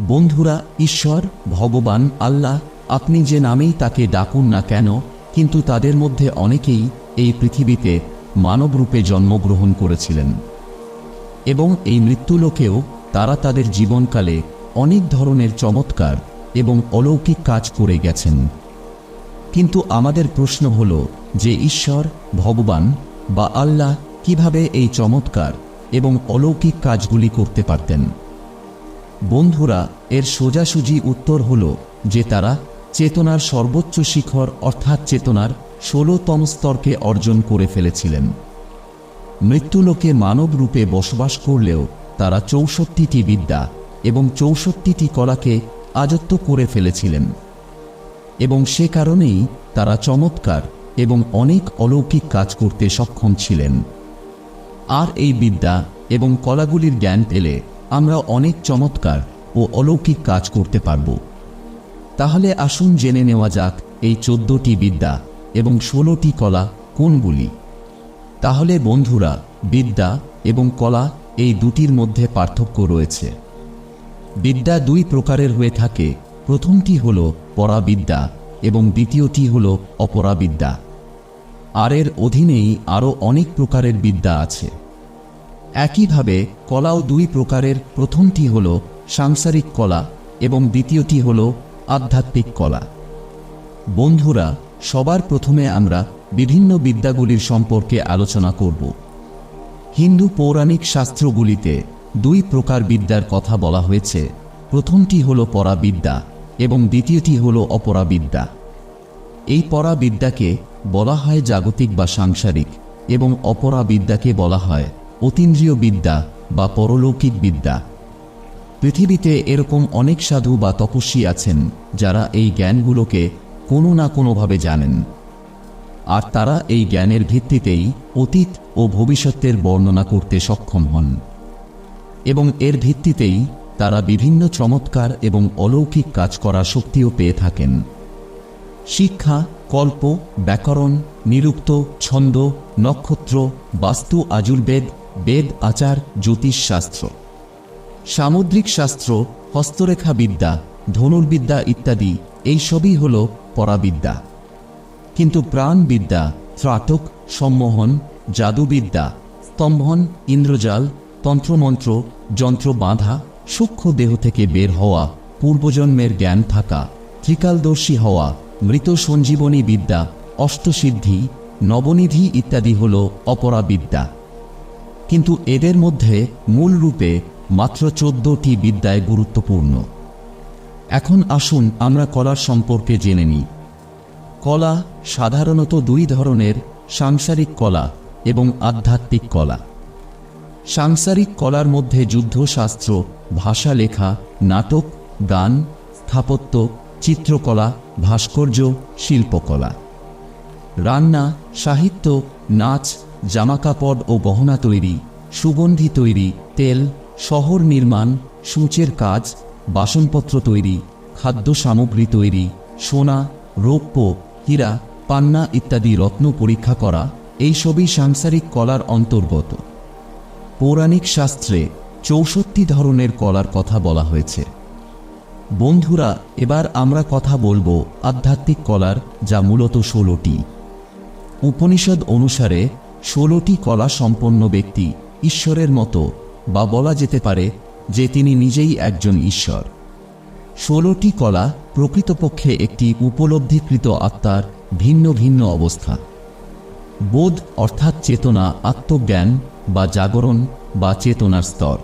বন্ধুরা, ঈশ্বর, ভগবান, আল্লাহ, আপনি যে নামেই তাকে ডাকুন না কেন, কিন্তু তাদের মধ্যে অনেকেই এই পৃথিবীতে মানবরূপে জন্মগ্রহণ করেছিলেন। এবং এই মৃত্যুলোকেও তারা তাদের জীবনকালে অনেক ধরনের চমৎকার এবং অলৌকিক কাজ করে গেছেন। কিন্তু আমাদের প্রশ্ন হল যে ঈশ্বর, ভগবান বা আল্লাহ কীভাবে এই চমৎকার এবং অলৌকিক কাজগুলি করতে পারতেন? বন্ধুরা, এর সোজাসুজি উত্তর হল যে তারা চেতনার সর্বোচ্চ শিখর অর্থাৎ চেতনার ষোলোতম স্তরকে অর্জন করে ফেলেছিলেন। মৃত্যুলোকে মানব রূপে বসবাস করলেও তারা চৌষট্টিটি বিদ্যা এবং চৌষট্টিটি কলাকে আযত্ত করে ফেলেছিলেন। এবং সে কারণেই তারা চমৎকার এবং অনেক অলৌকিক কাজ করতে সক্ষম ছিলেন। আর এই বিদ্যা এবং কলাগুলির জ্ঞান পেলে আমরা অনেক চমৎকার ও অলৌকিক কাজ করতে পারব। তাহলে আসুন জেনে নেওয়া যাক এই চোদ্দটি বিদ্যা এবং ষোলোটি কলা কোনগুলি। তাহলে বন্ধুরা, বিদ্যা এবং কলা এই দুটির মধ্যে পার্থক্য রয়েছে। বিদ্যা দুই প্রকারের হয়ে থাকে। প্রথমটি হল পরাবিদ্যা এবং দ্বিতীয়টি হল অপরাবিদ্যা। আর এর অধীনেই আরও অনেক প্রকারের বিদ্যা আছে। একইভাবে কলাও দুই প্রকারের। প্রথমটি হল সাংসারিক কলা এবং দ্বিতীয়টি হল আধ্যাত্মিক কলা। বন্ধুরা, সবার প্রথমে আমরা বিভিন্ন বিদ্যাগুলির সম্পর্কে আলোচনা করব। হিন্দু পৌরাণিক শাস্ত্রগুলিতে দুই প্রকার বিদ্যার কথা বলা হয়েছে। প্রথমটি হল পরাবিদ্যা এবং দ্বিতীয়টি হল অপরাবিদ্যা। এই পরাবিদ্যাকে বলা হয় জাগতিক বা সাংসারিক এবং অপরাবিদ্যাকে বলা হয় অতীন্দ্রিয় বিদ্যা বা পরলৌকিক বিদ্যা পৃথিবীতে এরকম অনেক সাধু বা তপস্বী আছেন যারা এই জ্ঞানগুলোকে কোনো না কোনোভাবে জানেন। আর তারা এই জ্ঞানের ভিত্তিতেই অতীত ও ভবিষ্যতের বর্ণনা করতে সক্ষম হন। এবং এর ভিত্তিতেই তারা বিভিন্ন চমৎকার এবং অলৌকিক কাজ করার শক্তিও পেয়ে থাকেন। শিক্ষা, কল্প, ব্যাকরণ, নিরুক্ত, ছন্দ, নক্ষত্র, বাস্তু, আজুর্বেদ বেদ, আচার জ্যোতিষশাস্ত্র সামুদ্রিক শাস্ত্র, হস্তরেখা বিদ্যা, ধনুর্বিদ্যা ইত্যাদি, এই সবই হল পরাবিদ্যা। কিন্তু প্রাণবিদ্যা, ত্রাটক, সম্মোহন, জাদুবিদ্যা, স্তম্ভন, ইন্দ্রজাল, তন্ত্রমন্ত্র যন্ত্র বাঁধা সূক্ষ্ম দেহ থেকে বের হওয়া, পূর্বজন্মের জ্ঞান থাকা, ত্রিকালদর্শী হওয়া, মৃত সঞ্জীবনী বিদ্যা, অষ্টসিদ্ধি, নবনিধি ইত্যাদি হল অপরাবিদ্যা। কিন্তু এদের মধ্যে মূল রূপে মাত্র চোদ্দটি বিদ্যায় গুরুত্বপূর্ণ। এখন আসুন আমরা কলার সম্পর্কে জেনে নিই। কলা সাধারণত দুই ধরনের, সাংসারিক কলা এবং আধ্যাত্মিক কলা। সাংসারিক কলার মধ্যে যুদ্ধশাস্ত্র ভাষা লেখা নাটক, গান, স্থাপত্য, চিত্রকলা, ভাস্কর্য, শিল্পকলা। রান্না, সাহিত্য, নাচ জামাকাপড় ও গহনা তৈরি, সুগন্ধি তৈরি, তেল, শহর নির্মাণ, সূচের কাজ, বাসনপত্র তৈরি, খাদ্য সামগ্রী তৈরি, সোনা, রৌপ্য, হীরা, পান্না ইত্যাদি রত্ন পরীক্ষা করা, এইসবই সাংসারিক কলার অন্তর্গত। পৌরাণিক শাস্ত্রে চৌষট্টি ধরনের কলার কথা বলা হয়েছে। বন্ধুরা, এবার আমরা কথা বলব আধ্যাত্মিক কলার, যা মূলত ষোলোটি। উপনিষদ অনুসারে ষোলোটি কলা সম্পন্ন ব্যক্তি ঈশ্বরের মতো বা বলা যেতে পারে যে তিনি নিজেই একজন ঈশ্বর। ষোলোটি কলা প্রকৃতপক্ষে একটি উপলব্ধিকৃত আত্মার ভিন্ন ভিন্ন অবস্থা বোধ অর্থাৎ চেতনা আত্মজ্ঞান বা জাগরণ বা চেতনার স্তর।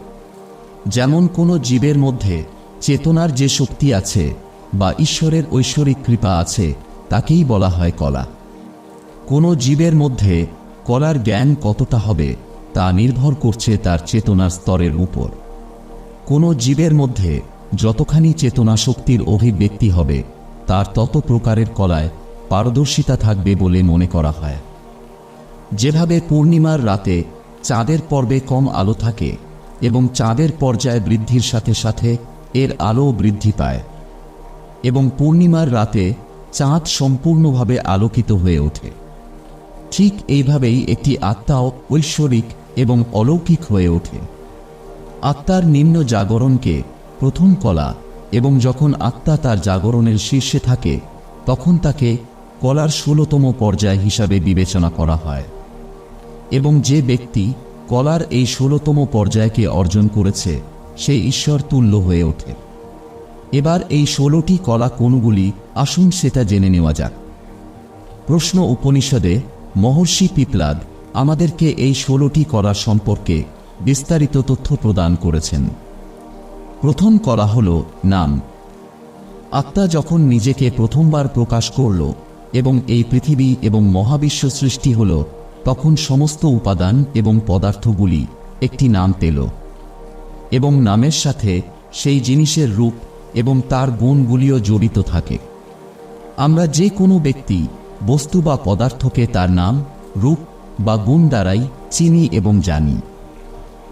যেমন কোনো জীবের মধ্যে চেতনার যে শক্তি আছে বা ঈশ্বরের ঐশ্বরিক কৃপা আছে, তাকেই বলা হয় কলা। কোনো জীবের মধ্যে কলার জ্ঞান কতটা হবে তা নির্ভর করছে তার চেতনার স্তরের উপর। কোনো জীবের মধ্যে যতখানি চেতনা শক্তির অভিব্যক্তি হবে, তার তত প্রকারের কলায় পারদর্শিতা থাকবে বলে মনে করা হয়। যেভাবে পূর্ণিমার রাতে চাঁদের পর্বে কম আলো থাকে এবং চাঁদের পর্যায় বৃদ্ধির সাথে সাথে এর আলো বৃদ্ধি পায় এবং পূর্ণিমার রাতে চাঁদ সম্পূর্ণভাবে আলোকিত হয়ে ওঠে। ঠিক এইভাবেই একটি আত্মাও ঐশ্বরিক এবং অলৌকিক হয়ে ওঠে। আত্মার নিম্ন জাগরণকে প্রথম কলা এবং যখন আত্মা তার জাগরণের শীর্ষে থাকে, তখন তাকে কলার ষোলতম পর্যায় হিসাবে বিবেচনা করা হয় এবং যে ব্যক্তি কলার এই ষোলতম পর্যায়কে অর্জন করেছে, সে ঈশ্বর তুল্য হয়ে ওঠে। এবার এই ষোলোটি কলা কোনগুলি? আসুন সেটা জেনে নেওয়া যাক। প্রশ্ন উপনিষদে মহর্ষি পিপলাদ আমাদেরকে এই ষোলোটি কলা সম্পর্কে বিস্তারিত তথ্য প্রদান করেছেন। প্রথম করা হল নাম। আত্মা যখন নিজেকে প্রথমবার প্রকাশ করল এবং এই পৃথিবী এবং মহাবিশ্ব সৃষ্টি হল, তখন সমস্ত উপাদান এবং পদার্থগুলি একটি নাম পেল এবং নামের সাথে সেই জিনিসের রূপ এবং তার গুণগুলিও জড়িত থাকে। আমরা যে কোনো ব্যক্তি বস্তু বা পদার্থকে তার নাম, রূপ বা গুণ দ্বারাই চিনি এবং জানি।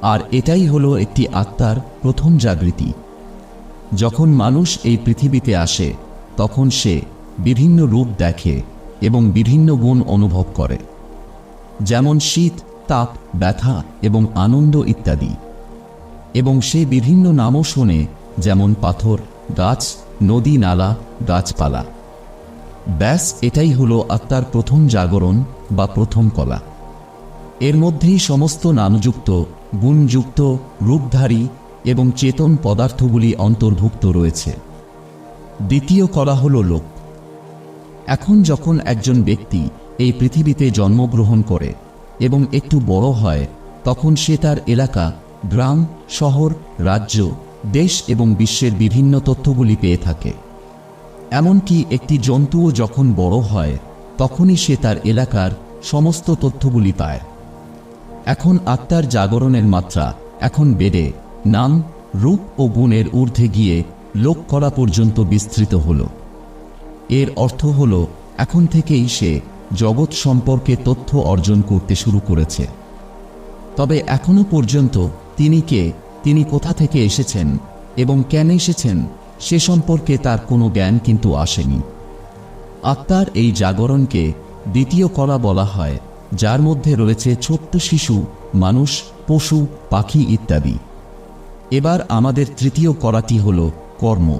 আর এটাই হলো একটি আত্মার প্রথম জাগৃতি। যখন মানুষ এই পৃথিবীতে আসে, তখন সে বিভিন্ন রূপ দেখে এবং বিভিন্ন গুণ অনুভব করে। যেমন শীত, তাপ, ব্যথা এবং আনন্দ ইত্যাদি। এবং সে বিভিন্ন নামও শোনে, যেমন পাথর, গাছ, নদী নালা, গাছপালা। ব্যাস, এটাই হলো আত্মার প্রথম জাগরণ বা প্রথম কলা। এর মধ্যেই সমস্ত নামযুক্ত, গুণযুক্ত, রূপধারী এবং চেতন পদার্থগুলি অন্তর্ভুক্ত রয়েছে। দ্বিতীয় কলা হল লোক। এখন যখন একজন ব্যক্তি এই পৃথিবীতে জন্মগ্রহণ করে এবং একটু বড় হয়, তখন সে তার এলাকা, গ্রাম, শহর, রাজ্য, দেশ এবং বিশ্বের বিভিন্ন তথ্যগুলি পেয়ে থাকে। এমনকি একটি জন্তুও যখন বড় হয়, তখনই সে তার এলাকার সমস্ত তথ্যগুলি পায়। এখন আত্মার জাগরণের মাত্রা এখন বেড়ে নাম, রূপ ও গুণের ঊর্ধ্বে গিয়ে লোক করা পর্যন্ত বিস্তৃত হল। এর অর্থ হল, এখন থেকেই সে জগৎ সম্পর্কে তথ্য অর্জন করতে শুরু করেছে। তবে এখনও পর্যন্ত তিনি কে, তিনি কোথা থেকে এসেছেন এবং কেন এসেছেন সে সম্পর্কে তার কোনো জ্ঞান কিন্তু আসেনি। আত্মার এই জাগরণকে দ্বিতীয় কলা বলা হয়, যার মধ্যে রয়েছে ছোট্ট শিশু, মানুষ, পশু, পাখি ইত্যাদি। এবার আমাদের তৃতীয় কলাটি হল কর্ম।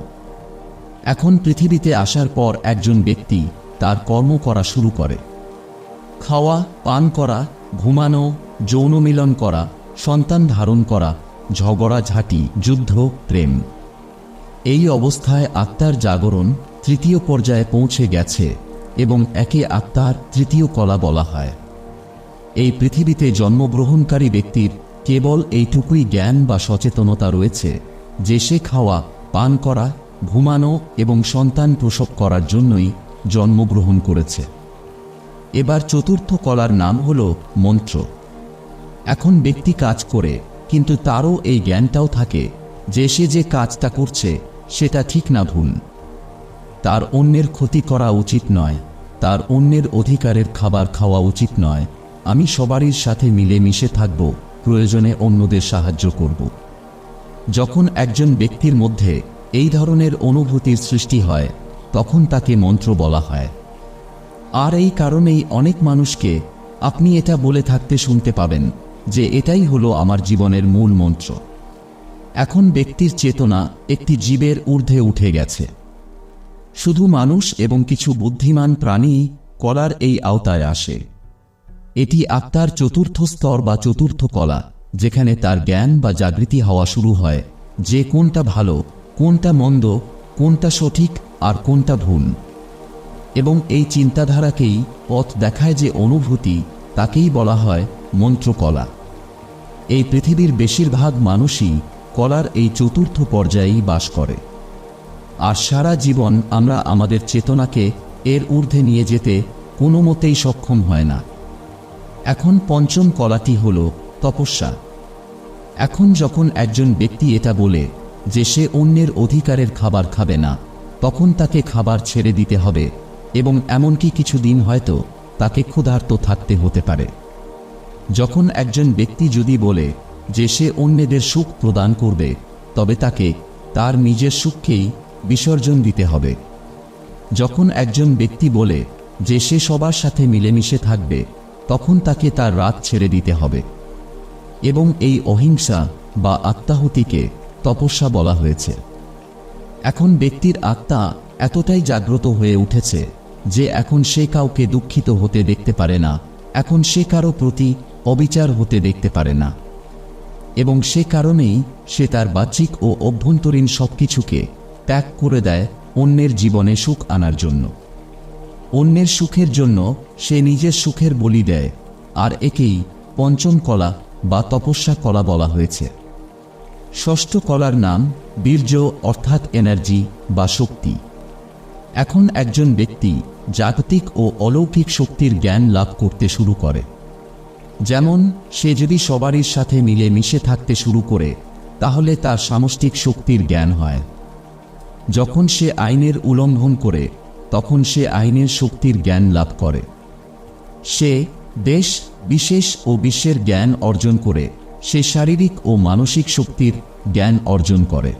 এখন পৃথিবীতে আসার পর একজন ব্যক্তি তার কর্ম করা শুরু করে। খাওয়া, পান করা, ঘুমানো, যৌন মিলন করা, সন্তান ধারণ করা, ঝগড়া, ঝাঁটি, যুদ্ধ, প্রেম। এই অবস্থায় আত্মার জাগরণ তৃতীয় পর্যায়ে পৌঁছে গেছে এবং একে আত্মার তৃতীয় কলা বলা হয়। এই পৃথিবীতে জন্মগ্রহণকারী ব্যক্তির কেবল এইটুকুই জ্ঞান বা সচেতনতা রয়েছে যে সে খাওয়া, পান করা, ঘুমানো এবং সন্তান প্রসব করার জন্যই জন্মগ্রহণ করেছে। এবার চতুর্থ কলার নাম হল মন্ত্র। এখন ব্যক্তি কাজ করে, কিন্তু তারও এই জ্ঞানটাও থাকে যে সে যে কাজটা করছে সেটা ঠিক না ভুল। তার অন্যের ক্ষতি করা উচিত নয়, তার অন্যের অধিকারের খাবার খাওয়া উচিত নয়। আমি সবারই সাথে মিলে মিশে থাকব, প্রয়োজনে অন্যদের সাহায্য করব। যখন একজন ব্যক্তির মধ্যে এই ধরনের অনুভূতির সৃষ্টি হয়, তখন তাকে মন্ত্র বলা হয়। আর এই কারণেই অনেক মানুষকে আপনি এটা বলে থাকতে শুনতে পাবেন যে এটাই হলো আমার জীবনের মূল মন্ত্র। এখন ব্যক্তির চেতনা একটি জীবের ঊর্ধ্বে উঠে গেছে। শুধু মানুষ এবং কিছু বুদ্ধিমান প্রাণী কলার এই আওতায় আসে। এটি আত্মার চতুর্থ স্তর বা চতুর্থ কলা, যেখানে তার জ্ঞান বা জাগৃতি হওয়া শুরু হয়, যে কোনটা ভালো, কোনটা মন্দ, কোনটা সঠিক আর কোনটা ভুল। এবং এই চিন্তাধারাকেই পথ দেখায় যে অনুভূতি, তাকেই বলা হয় মন্ত্রকলা। এই পৃথিবীর বেশিরভাগ মানুষই কলার এই চতুর্থ পর্যায়েই বাস করে। আর সারা জীবন আমরা আমাদের চেতনাকে এর ঊর্ধ্বে নিয়ে যেতে কোনো মতেই সক্ষম হয় না। এখন পঞ্চম কলাটি হল তপস্যা। এখন যখন একজন ব্যক্তি এটা বলে যে সে অন্যের অধিকারের খাবার খাবে না, তখন তাকে খাবার ছেড়ে দিতে হবে এবং এমনকি কিছু দিন হয়তো তাকে ক্ষুধার্ত থাকতে হতে পারে। যখন একজন ব্যক্তি যদি বলে যে সে অন্যদের সুখ প্রদান করবে, তবে তাকে তার নিজের সুখকেই বিসর্জন দিতে হবে। যখন একজন ব্যক্তি বলে যে সে সবার সাথে মিলেমিশে থাকবে, তখন তাকে তার রাত ছেড়ে দিতে হবে। এবং এই অহিংসা বা আত্মাহুতিকে তপস্যা বলা হয়েছে। এখন ব্যক্তির আত্মা এতটাই জাগ্রত হয়ে উঠেছে যে এখন সে কাউকে দুঃখিত হতে দেখতে পারে না, এখন সে কারও প্রতি অবিচার হতে দেখতে পারে না। এবং সে কারণেই সে তার বাহ্যিক ও অভ্যন্তরীণ সব কিছুকে ত্যাগ করে দেয় অন্যের জীবনে সুখ আনার জন্য। অন্যের সুখের জন্য সে নিজের সুখের বলি দেয়, আর একেই পঞ্চম কলা বা তপস্যা কলা বলা হয়েছে। ষষ্ঠ কলার নাম বীর্য অর্থাৎ এনার্জি বা শক্তি। এখন একজন ব্যক্তি জাগতিক ও অলৌকিক শক্তির জ্ঞান লাভ করতে শুরু করে। যেমন, সে যদি সবারই সাথে মিলে মিশে থাকতে শুরু করে, তাহলে তার সামষ্টিক শক্তির জ্ঞান হয়। যখন সে আইনের উল্লঙ্ঘন করে, তখন সে আইনের শক্তির জ্ঞান লাভ করে। সে দেশ, বিশেষ ও বিশ্বের জ্ঞান অর্জন করে, সে শারীরিক ও মানসিক শক্তির জ্ঞান অর্জন করে।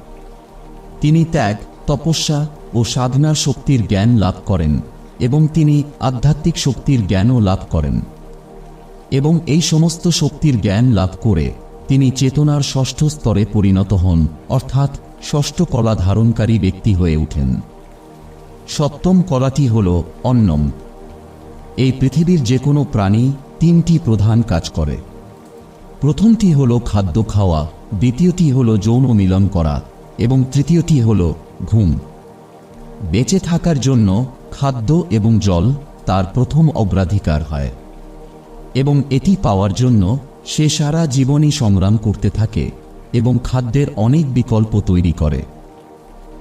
তিনি ত্যাগ, তপস্যা ও সাধনার শক্তির জ্ঞান লাভ করেন এবং তিনি আধ্যাত্মিক শক্তির জ্ঞানও লাভ করেন। এবং এই সমস্ত শক্তির জ্ঞান লাভ করে তিনি চেতনার ষষ্ঠ স্তরে পরিণত হন, অর্থাৎ ষষ্ঠ কলা ধারণকারী ব্যক্তি হয়ে ওঠেন। সপ্তম কলাটি হল অন্নম। এই পৃথিবীর যে কোনো প্রাণী তিনটি প্রধান কাজ করে। প্রথমটি হল খাদ্য খাওয়া, দ্বিতীয়টি হল যৌন মিলন করা, এবং তৃতীয়টি হল ঘুম। বেঁচে থাকার জন্য খাদ্য এবং জল তার প্রথম অগ্রাধিকার হয়। এবং এটি পাওয়ার জন্য সে সারা জীবনই সংগ্রাম করতে থাকে এবং খাদ্যের অনেক বিকল্প তৈরি করে।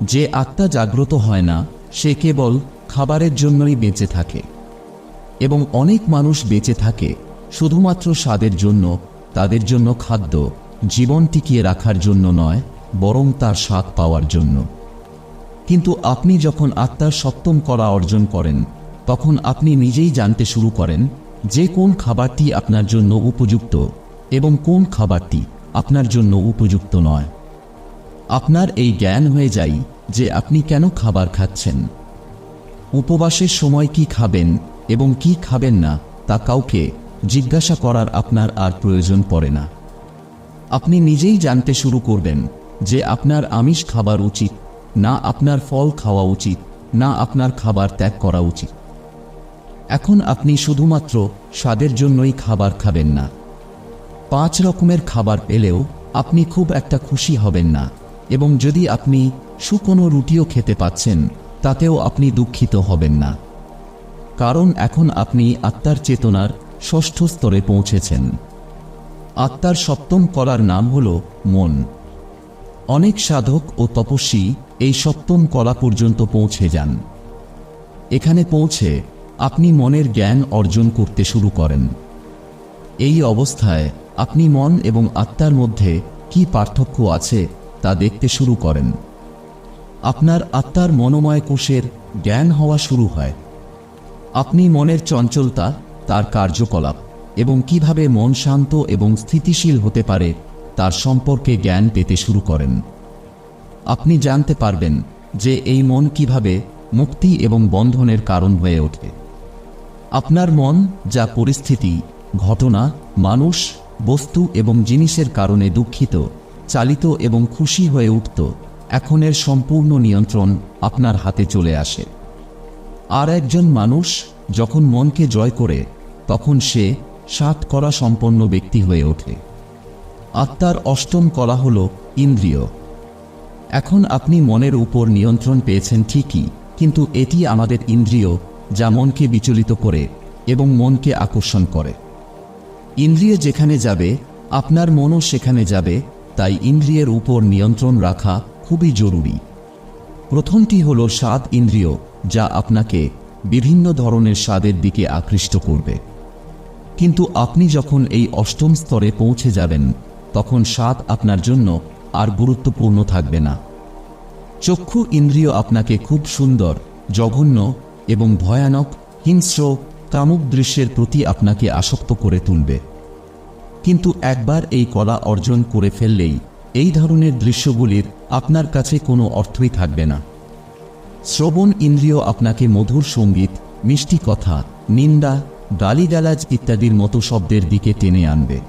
যে আত্মা জাগ্রত হয় না, সে কেবল খাবারের জন্যই বেঁচে থাকে। এবং অনেক মানুষ বেঁচে থাকে শুধুমাত্র স্বাদের জন্য, তাদের জন্য খাদ্য জীবন টিকিয়ে রাখার জন্য নয়, বরং তার স্বাদ পাওয়ার জন্য। কিন্তু আপনি যখন আত্মার সপ্তম করা অর্জন করেন, তখন আপনি নিজেই জানতে শুরু করেন যে কোন খাবারটি আপনার জন্য উপযুক্ত এবং কোন খাবারটি আপনার জন্য উপযুক্ত নয়। আপনার এই জ্ঞান হয়ে যায় যে আপনি কেন খাবার খাচ্ছেন। উপবাসের সময় কি খাবেন এবং কি খাবেন না তা কাউকে জিজ্ঞাসা করার আপনার আর প্রয়োজন পড়ে না। আপনি নিজেই জানতে শুরু করবেন যে আপনার আমিষ খাবার উচিত, না আপনার ফল খাওয়া উচিত, না আপনার খাবার ত্যাগ করা উচিত। এখন আপনি শুধুমাত্র স্বাদের জন্যই খাবার খাবেন না। পাঁচ রকমের খাবার পেলেও আপনি খুব একটা খুশি হবেন না। এবং যদি আপনি শুকনো রুটিও খেতে পাচ্ছেন, তাতেও আপনি দুঃখিত হবেন না। কারণ এখন আপনি আত্মার চেতনার ষষ্ঠ স্তরে পৌঁছেছেন। আত্মার সপ্তম কলার নাম হল মন। অনেক সাধক ও তপস্বী এই সপ্তম কলা পর্যন্ত পৌঁছে যান। এখানে পৌঁছে আপনি মনের জ্ঞান অর্জন করতে শুরু করেন। এই অবস্থায় আপনি মন এবং আত্মার মধ্যে কি পার্থক্য আছে তা দেখতে শুরু করেন। আপনার আত্মার মনোময় কোষের জ্ঞান হওয়া শুরু হয়। আপনি মনের চঞ্চলতা, তার কার্যকলাপ এবং কীভাবে মন শান্ত এবং স্থিতিশীল হতে পারে তার সম্পর্কে জ্ঞান পেতে শুরু করেন। আপনি জানতে পারবেন যে এই মন কীভাবে মুক্তি এবং বন্ধনের কারণ হয়ে ওঠে। আপনার মন, যা পরিস্থিতি, ঘটনা, মানুষ, বস্তু এবং জিনিসের কারণে দুঃখিত, চালিত এবং খুশি হয়ে উঠত, এখনের সম্পূর্ণ নিয়ন্ত্রণ আপনার হাতে চলে আসে। আর একজন মানুষ যখন মনকে জয় করে, তখন সে সাত কলা সম্পন্ন ব্যক্তি হয়ে ওঠে। আত্মার অষ্টম কলা হল ইন্দ্রিয়। এখন আপনি মনের উপর নিয়ন্ত্রণ পেয়েছেন ঠিকই, কিন্তু এটি আমাদের ইন্দ্রিয় যা মনকে বিচলিত করে এবং মনকে আকর্ষণ করে। ইন্দ্রিয় যেখানে যাবে, আপনার মনও সেখানে যাবে, তাই ইন্দ্রিয়ের উপর নিয়ন্ত্রণ রাখা খুবই জরুরি। প্রথমটি হল স্বাদ ইন্দ্রিয়, যা আপনাকে বিভিন্ন ধরনের স্বাদের দিকে আকৃষ্ট করবে। কিন্তু আপনি যখন এই অষ্টম স্তরে পৌঁছে যাবেন, তখন স্বাদ আপনার জন্য আর গুরুত্বপূর্ণ থাকবে না। চক্ষু ইন্দ্রিয় আপনাকে খুব সুন্দর, জঘন্য এবং ভয়ানক, হিংস্র, কামুক দৃশ্যের প্রতি আপনাকে আসক্ত করে তুলবে। কিন্তু একবার এই কলা অর্জন করে ফেললেই এই ধরনের দৃশ্যগুলির আপনার কাছে কোনো অর্থই থাকবে না। শ্রবণ ইন্দ্রিয় আপনাকে মধুর সংগীত, মিষ্টি কথা, নিন্দা, গালিগালাজ ইত্যাদির মতো শব্দের দিকে টেনে আনবে।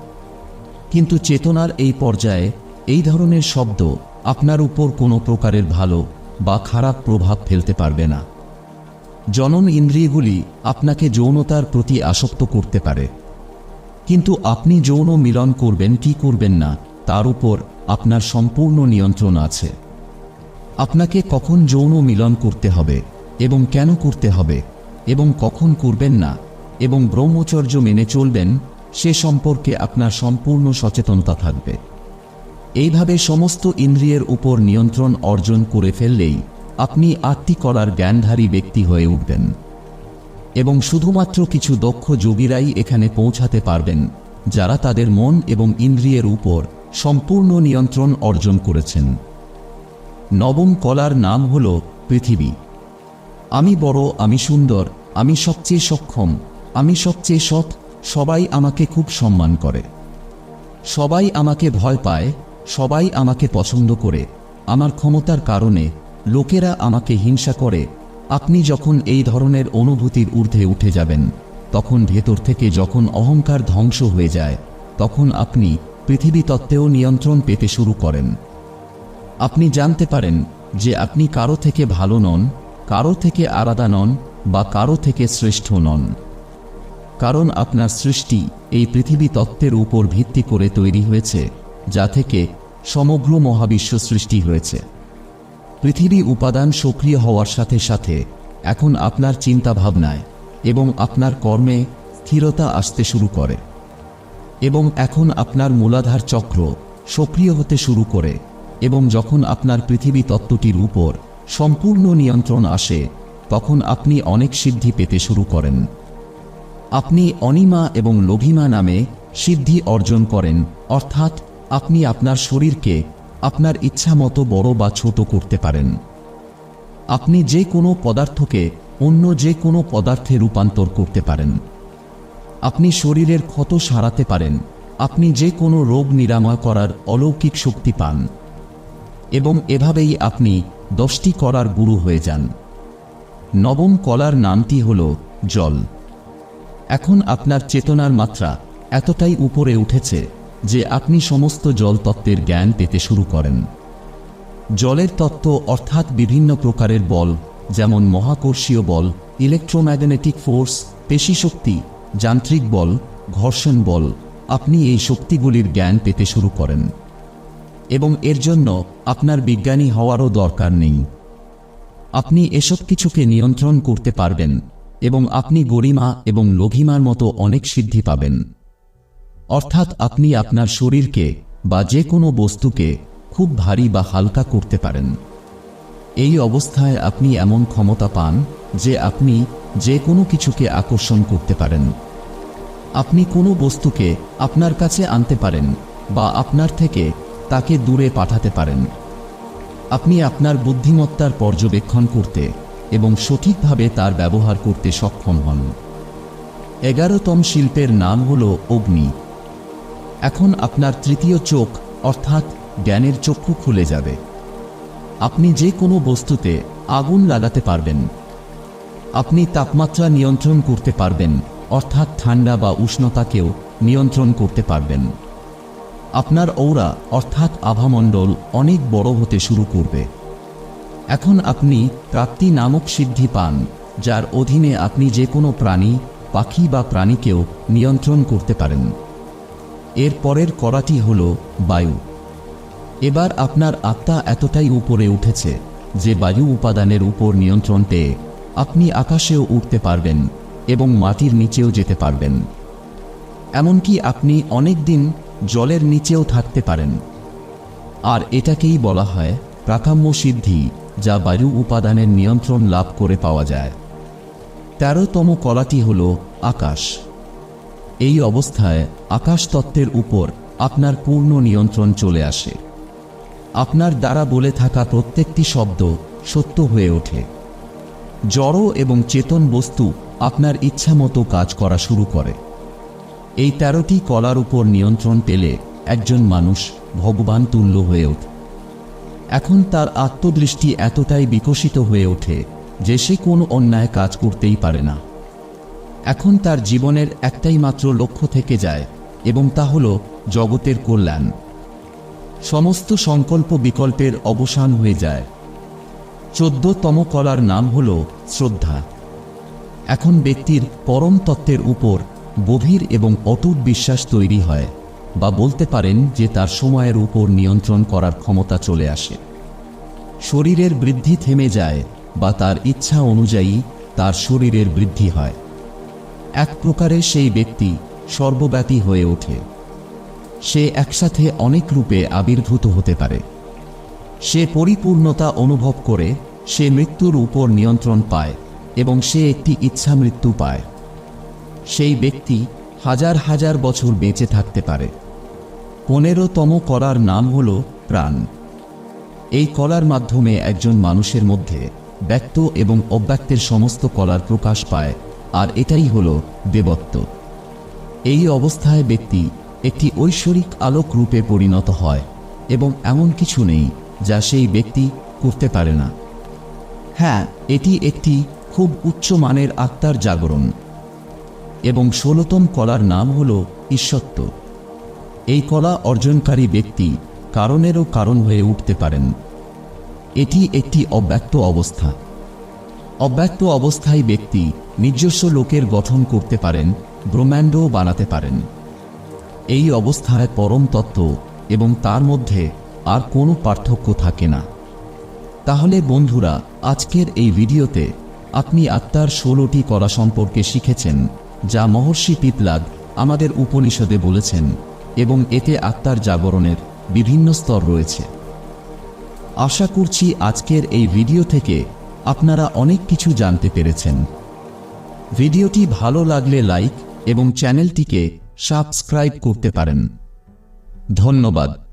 কিন্তু চেতনার এই পর্যায়ে এই ধরনের শব্দ আপনার উপর কোনো প্রকারের ভালো বা খারাপ প্রভাব ফেলতে পারবে না। জনন ইন্দ্রিয়গুলি আপনাকে যৌনতার প্রতি আসক্ত করতে পারে। কিন্তু আপনি যৌন মিলন করবেন কি করবেন না, তার উপর আপনার সম্পূর্ণ নিয়ন্ত্রণ আছে। আপনাকে কখন যৌন মিলন করতে হবে এবং কেন করতে হবে এবং কখন করবেন না এবং ব্রহ্মচর্য মেনে চলবেন, সে সম্পর্কে আপনার সম্পূর্ণ সচেতনতা থাকবে। এইভাবে সমস্ত ইন্দ্রিয়ের উপর নিয়ন্ত্রণ অর্জন করে ফেললেই আপনি আত্মি করার জ্ঞানধারী ব্যক্তি হয়ে উঠবেন। এবং শুধুমাত্র কিছু দক্ষ যোগীরাই এখানে পৌঁছাতে পারবেন, যারা তাদের মন এবং ইন্দ্রিয়ের উপর সম্পূর্ণ নিয়ন্ত্রণ অর্জন করেছেন। নবম কলার নাম হল পৃথিবী। আমি বড়, আমি সুন্দর, আমি সবচেয়ে সক্ষম, আমি সবচেয়ে সৎ, সবাই আমাকে খুব সম্মান করে। সবাই আমাকে ভয় পায়, সবাই আমাকে পছন্দ করে, আমার ক্ষমতার কারণে লোকেরা আমাকে হিংসা করে, আপনি যখন এই ধরনের অনুভূতির ঊর্ধ্বে উঠে যাবেন, তখন ভেতর থেকে যখন অহংকার ধ্বংস হয়ে যায়, তখন আপনি পৃথিবী তত্ত্বেও নিয়ন্ত্রণ পেতে শুরু করেন। আপনি জানতে পারেন যে আপনি কারও থেকে ভালো নন, কারও থেকে আলাদা নন বা কারও থেকে শ্রেষ্ঠ নন। কারণ আপনার সৃষ্টি এই পৃথিবী তত্ত্বের উপর ভিত্তি করে তৈরি হয়েছে, যা থেকে সমগ্র মহাবিশ্ব সৃষ্টি হয়েছে। পৃথিবী উপাদান সক্রিয় হওয়ার সাথে সাথে এখন আপনার চিন্তা ভাবনায় এবং আপনার কর্মে স্থিরতা আসতে শুরু করে। এবং এখন আপনার মূলাধার চক্র সক্রিয় হতে শুরু করে এবং যখন আপনার পৃথিবী তত্ত্বটির উপর সম্পূর্ণ নিয়ন্ত্রণ আসে, তখন আপনি অনেক সিদ্ধি পেতে শুরু করেন। আপনি অনিমা এবং লভিমা নামে সিদ্ধি অর্জন করেন, অর্থাৎ আপনি আপনার শরীরকে আপনার ইচ্ছা মতো বড় বা ছোট করতে পারেন। আপনি যে কোনো পদার্থকে অন্য যে কোনো পদার্থে রূপান্তর করতে পারেন। আপনি শরীরের ক্ষত সারাতে পারেন। আপনি যে কোনো রোগ নিরাময় করার অলৌকিক শক্তি পান। এবং এভাবেই আপনি দশটি করার গুরু হয়ে যান। নবম কলার নামটি হল জল। এখন আপনার চেতনার মাত্রা এতটাই উপরে উঠেছে যে আপনি সমস্ত জল তত্ত্বের জ্ঞান পেতে শুরু করেন। জলের তত্ত্ব অর্থাৎ বিভিন্ন প্রকারের বল, যেমন মহাকর্ষীয় বল ইলেকট্রোম্যাগনেটিক ফোর্স পেশিশক্তি যান্ত্রিক বল, ঘর্ষণ বল, আপনি এই শক্তিগুলির জ্ঞান পেতে শুরু করেন। এবং এর জন্য আপনার বিজ্ঞানী হওয়ারও দরকার নেই। আপনি এসব কিছুকে নিয়ন্ত্রণ করতে পারবেন এবং আপনি গরিমা এবং লঘিমার মতো অনেক সিদ্ধি পাবেন। অর্থাৎ আপনি আপনার শরীরকে বা যে কোনো বস্তুকে খুব ভারী বা হালকা করতে পারেন। এই অবস্থায় আপনি এমন ক্ষমতা পান যে আপনি যে কোনো কিছুকে আকর্ষণ করতে পারেন। আপনি কোনো বস্তুকে আপনার কাছে আনতে পারেন বা আপনার থেকে তাকে দূরে পাঠাতে পারেন। আপনি আপনার বুদ্ধিমত্তার পর্যবেক্ষণ করতে এবং সঠিকভাবে তার ব্যবহার করতে সক্ষম হন। এগারোতম শিল্পের নাম হল অগ্নি। এখন আপনার তৃতীয় চোখ, অর্থাৎ জ্ঞানের চক্ষু খুলে যাবে। আপনি যে কোনো বস্তুতে আগুন লাগাতে পারবেন। আপনি তাপমাত্রা নিয়ন্ত্রণ করতে পারবেন, অর্থাৎ ঠান্ডা বা উষ্ণতাকেও নিয়ন্ত্রণ করতে পারবেন। আপনার ঔরা অর্থাৎ আভামণ্ডল, অনেক বড় হতে শুরু করবে। এখন আপনি প্রাপ্তি নামক সিদ্ধি পান, যার অধীনে আপনি যে কোনো প্রাণী, পাখি বা প্রাণীকেও নিয়ন্ত্রণ করতে পারেন। এর পরের করাটি হল বায়ু। এবার আপনার আত্মা এতটাই উপরে উঠেছে যে বায়ু উপাদানের উপর নিয়ন্ত্রণ পেয়ে আপনি আকাশেও উঠতে পারবেন এবং মাটির নিচেও যেতে পারবেন। এমনকি আপনি অনেক দিন জলের নিচেও থাকতে পারেন। আর এটাকেই বলা হয় প্রাকাম্য সিদ্ধি, যা বায়ু উপাদানের নিয়ন্ত্রণ লাভ করে পাওয়া যায়। তেরোতম কলাটি হল আকাশ। এই অবস্থায় আকাশ তত্ত্বের উপর আপনার পূর্ণ নিয়ন্ত্রণ চলে আসে। আপনার দ্বারা বলে থাকা প্রত্যেকটি শব্দ সত্য হয়ে ওঠে। জড় এবং চেতন বস্তু আপনার ইচ্ছামতো কাজ করা শুরু করে। এই তেরোটি কলার উপর নিয়ন্ত্রণ পেলে একজন মানুষ ভগবান তুল্য হয়ে ওঠে। এখন তার আত্মদৃষ্টি এতটাই বিকশিত হয়ে ওঠে যে সে কোনো অন্যায় কাজ করতেই পারে না। এখন তার জীবনের একটাই মাত্র লক্ষ্য থেকে যায়, এবং তা হল জগতের কল্যাণ। সমস্ত সংকল্প বিকল্পের অবসান হয়ে যায়। চোদ্দতম কলার নাম হল শ্রদ্ধা। এখন ব্যক্তির পরম তত্ত্বের উপর গভীর এবং অটুট বিশ্বাস তৈরি হয়, বা বলতে পারেন যে তার সময়ের উপর নিয়ন্ত্রণ করার ক্ষমতা চলে আসে। শরীরের বৃদ্ধি থেমে যায়, বা তার ইচ্ছা অনুযায়ী তার শরীরের বৃদ্ধি হয়। এক প্রকারে সেই ব্যক্তি সর্বব্যাপী হয়ে ওঠে। সে একসাথে অনেক রূপে আবির্ভূত হতে পারে। সে পরিপূর্ণতা অনুভব করে সে মৃত্যুর উপর নিয়ন্ত্রণ পায় এবং সে একটি ইচ্ছা মৃত্যু পায়। সেই ব্যক্তি হাজার হাজার বছর বেঁচে থাকতে পারে। পনেরোতম করার নাম হল প্রাণ। এই কলার মাধ্যমে একজন মানুষের মধ্যে ব্যক্ত এবং অব্যক্তের সমস্ত কলার প্রকাশ পায় আর এটাই হল দেবত্ব। এই অবস্থায় ব্যক্তি একটি ঐশ্বরিক আলোক রূপে পরিণত হয় এবং এমন কিছু নেই যা সেই ব্যক্তি করতে পারে না। হ্যাঁ এটি একটি খুব উচ্চ মানের আত্মার জাগরণ এবং ষোলতম কলার নাম হল ঈশ্বত্ব। এই কলা অর্জনকারী ব্যক্তি কারণেরও কারণ হয়ে উঠতে পারেন। এটি একটি অব্যক্ত অবস্থা। অব্যক্ত অবস্থায় ব্যক্তি নিজস্ব লোকের গঠন করতে পারেন, ব্রহ্মাণ্ডও বানাতে পারেন। এই অবস্থায় পরম তত্ত্ব এবং তার মধ্যে আর কোনো পার্থক্য থাকে না। তাহলে বন্ধুরা, আজকের এই ভিডিওতে আপনি আত্মার ষোলোটি করা সম্পর্কে শিখেছেন, যা মহর্ষি পিতলাগ আমাদের উপনিষদে বলেছেন এবং এতে আত্মার জাগরণের বিভিন্ন স্তর রয়েছে। আশা করছি আজকের এই ভিডিও থেকে আপনারা অনেক কিছু জানতে পেরেছেন। ভিডিওটি ভালো লাগলে লাইক এবং চ্যানেলটিকে সাবস্ক্রাইব করতে পারেন। ধন্যবাদ।